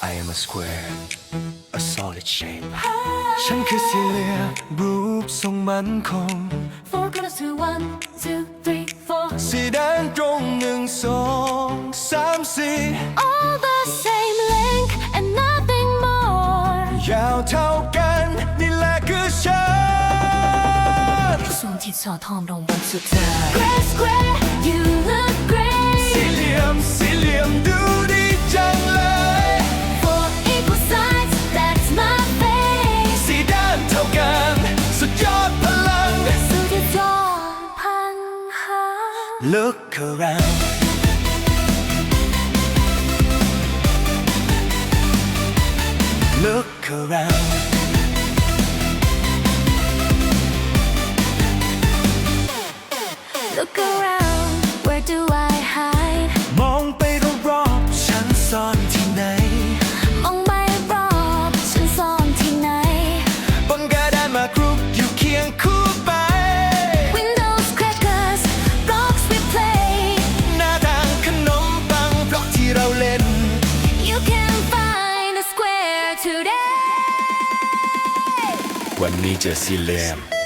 I am a square a solid shape ฉันคือสี่เหลี่ยมรูปทรงมั่นคง Four corners to one, two, three, four. สีด้านตรงหนึ่งสองสามสี่ All the same length and nothing more. ยาวเท่ากันนี่แหละคือฉันส่วนที่สอทองรางวัลสุดท้าย Square square Look around Look around Look around where do I hide มองไปรอบๆฉันซ่อนที่ไหน มองไปรอบฉันซ่อนที่ไหน บนกระดานมากรุ วันนี้เจอสี่เหลี่ยม